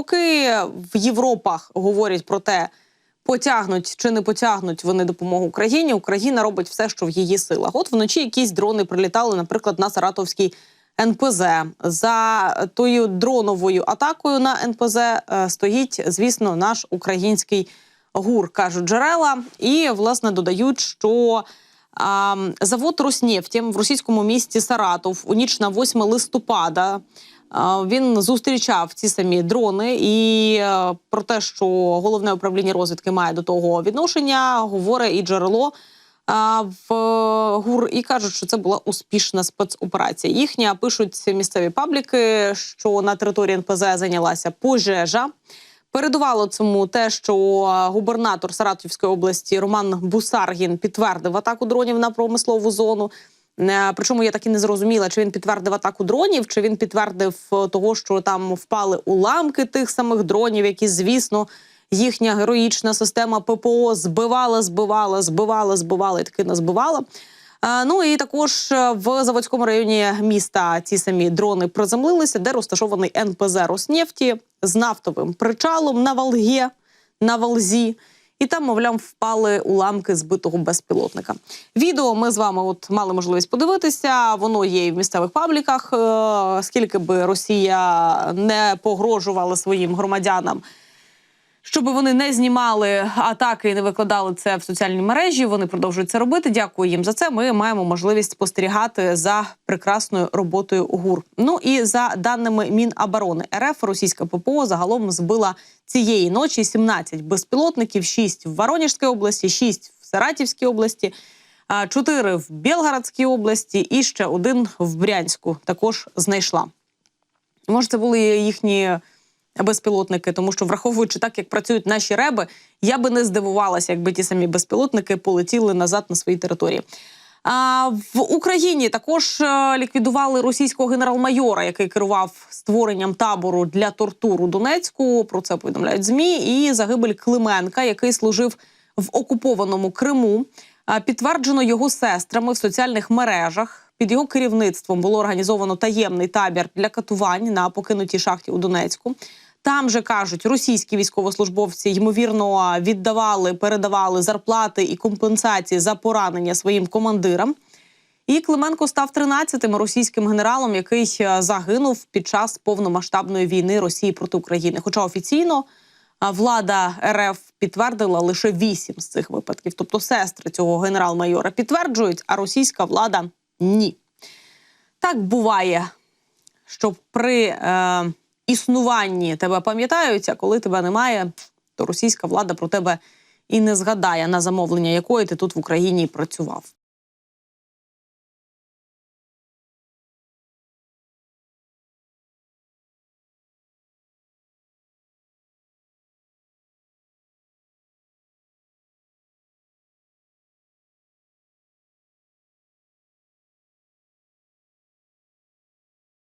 поки в Європах говорять про те, потягнуть чи не потягнуть вони допомогу Україні, Україна робить все, що в її силах. От вночі якісь дрони прилітали, наприклад, на Саратовський НПЗ. За тою дроновою атакою на НПЗ е, стоїть, звісно, наш український гур, кажуть джерела, і власне додають, що. Завод «Роснефті» в російському місті Саратов у ніч на 8 листопада він зустрічав ці самі дрони. І е, про те, що головне управління розвідки має до того відношення, говорить і джерело в е, ГУР, і кажуть, що це була успішна спецоперація. Їхня пишуть місцеві пабліки, що на території НПЗ зайнялася пожежа. Передувало цьому те, що е, губернатор Саратовської області Роман Бусаргін підтвердив атаку дронів на промислову зону. Е, Причому я так і не зрозуміла, чи він підтвердив атаку дронів, чи він підтвердив е, того, що там впали уламки тих самих дронів, які, звісно, їхня героїчна система ППО збивала, збивала, збивала, збивала і таки не збивала. Е, Ну і також в Заводському районі міста ці самі дрони приземлилися, де розташований НПЗ Роснефті з нафтовим причалом на Волге, на Волзі. І там, мовляв, впали уламки збитого безпілотника. Відео ми з вами от мали можливість подивитися. Воно є і в місцевих пабліках. Е, Скільки би Росія не погрожувала своїм громадянам, щоб вони не знімали атаки і не викладали це в соціальні мережі. Вони продовжують це робити. Дякую їм за це. Ми маємо можливість спостерігати за прекрасною роботою ГУР. Ну і за даними Міноборони РФ, російська ППО загалом збила цієї ночі 17 безпілотників, 6 в Воронежській області, 6 в Саратівській області. 4 в Білгородській області і ще один в Брянську також знайшла. Може, це були їхні безпілотники, тому що враховуючи так, як працюють наші реби, я би не здивувалася, якби ті самі безпілотники полетіли назад на свої території. А в Україні також е, ліквідували російського генерал-майора, який керував створенням табору для тортур у Донецьку. Про це повідомляють змі. І загибель Клименка, який служив в окупованому Криму. Підтверджено його сестрами в соціальних мережах. Під його керівництвом було організовано таємний табір для катувань на покинутій шахті у Донецьку. Там же кажуть, російські військовослужбовці ймовірно віддавали, передавали зарплати і компенсації за поранення своїм командирам. І Клименко став 13-тим російським генералом, який е, загинув під час повномасштабної війни Росії проти України. Хоча офіційно влада РФ підтвердила лише 8 з цих випадків. Тобто сестри цього генерал-майора підтверджують, а російська влада ні. Так буває, що при е, існуванні тебе пам'ятають, а коли тебе немає, то російська влада про тебе і не згадає на замовлення якої ти тут в Україні працював.